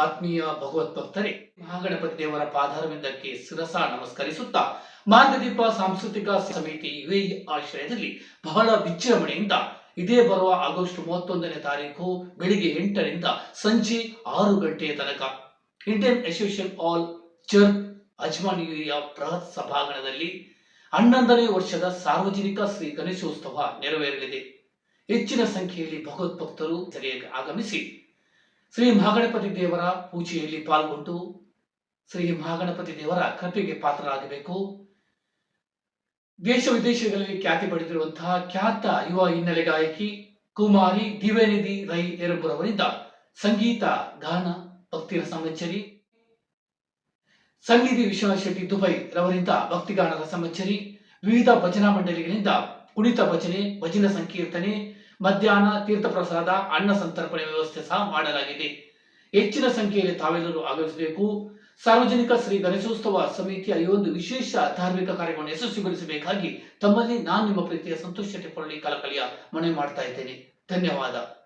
ಆತ್ಮೀಯ ಭಗವತ್ ಭಕ್ತರೇ, ಮಹಾಗಣಪತಿ ದೇವರ ಪಾದಾರವಿಂದಕ್ಕೆ ಶಿರಸ ನಮಸ್ಕರಿಸುತ್ತಾ ಮಾರ್ಗದೀಪ ಸಾಂಸ್ಕೃತಿಕ ಸಮಿತಿ ಯುಎಇ ಆಶ್ರಯದಲ್ಲಿ ಬಹಳ ವಿಜೃಂಭಣೆಯಿಂದ ಇದೇ ಬರುವ ಆಗಸ್ಟ್ ಮೂವತ್ತೊಂದನೇ ತಾರೀಕು ಬೆಳಿಗ್ಗೆ ಎಂಟರಿಂದ ಸಂಜೆ ಆರು ಗಂಟೆಯ ತನಕ ಇಂಡಿಯನ್ ಅಸೋಸಿಯೇಷನ್ ಆಲ್ ಚರ್ಚ್ ಅಜ್ಮಾನಿಯ ಬೃಹತ್ ಸಭಾಂಗಣದಲ್ಲಿ ಹನ್ನೊಂದನೇ ವರ್ಷದ ಸಾರ್ವಜನಿಕ ಶ್ರೀ ಗಣೇಶೋತ್ಸವ ನೆರವೇರಲಿದೆ. ಹೆಚ್ಚಿನ ಸಂಖ್ಯೆಯಲ್ಲಿ ಭಗವದ್ಭಕ್ತರು ಸರಿಯಾಗಿ ಆಗಮಿಸಿ ಶ್ರೀ ಮಹಾಗಣಪತಿ ದೇವರ ಪೂಜೆಯಲ್ಲಿ ಪಾಲ್ಗೊಂಡು ಶ್ರೀ ಮಹಾಗಣಪತಿ ದೇವರ ಕೃಪೆಗೆ ಪಾತ್ರರಾಗಬೇಕು. ದೇಶ ವಿದೇಶಗಳಲ್ಲಿ ಖ್ಯಾತಿ ಪಡೆದಿರುವಂತಹ ಖ್ಯಾತ ಯುವ ಹಿನ್ನೆಲೆ ಗಾಯಕಿ ಕುಮಾರಿ ದಿವ್ಯನಿಧಿ ರೈ ಎರಬುರವರಿಂದ ಸಂಗೀತ, ಗಾನ, ಭಕ್ತಿರ ಸಂವಚ್ಚರಿ ಸನ್ನಿಧಿ ವಿಶ್ವನಾಥ್ ಶೆಟ್ಟಿ ದುಬೈ ರವರಿಂದ ಭಕ್ತಿಗಾನ ಸಮಚ್ಚರಿ ವಿವಿಧ ಭಜನಾ ಮಂಡಳಿಗಳಿಂದ ಕುಣಿತ ಭಜನೆ, ಭಜನ ಸಂಕೀರ್ತನೆ ಮಧ್ಯಾಹ್ನ ತೀರ್ಥ ಪ್ರಸಾದ ಅನ್ನ ಸಂತರ್ಪಣೆ ವ್ಯವಸ್ಥೆ ಸಹ ಮಾಡಲಾಗಿದೆ. ಹೆಚ್ಚಿನ ಸಂಖ್ಯೆಯಲ್ಲಿ ತಾವೆಲ್ಲರೂ ಆಗಮಿಸಬೇಕು. ಸಾರ್ವಜನಿಕ ಶ್ರೀ ಗಣೇಶೋತ್ಸವ ಸಮಿತಿಯ ಈ ಒಂದು ವಿಶೇಷ ಧಾರ್ಮಿಕ ಕಾರ್ಯವನ್ನು ಯಶಸ್ವಿಗೊಳಿಸಬೇಕಾಗಿ ತಮ್ಮಲ್ಲಿ ನಾನು ನಿಮ್ಮ ಪ್ರೀತಿಯ ಸಂತೋಷ ಶೆಟ್ಟಿ ಪೊರಳಿ ಕಲಕಲಿಯ ಮನವಿ ಮಾಡ್ತಾ ಇದ್ದೇನೆ. ಧನ್ಯವಾದ.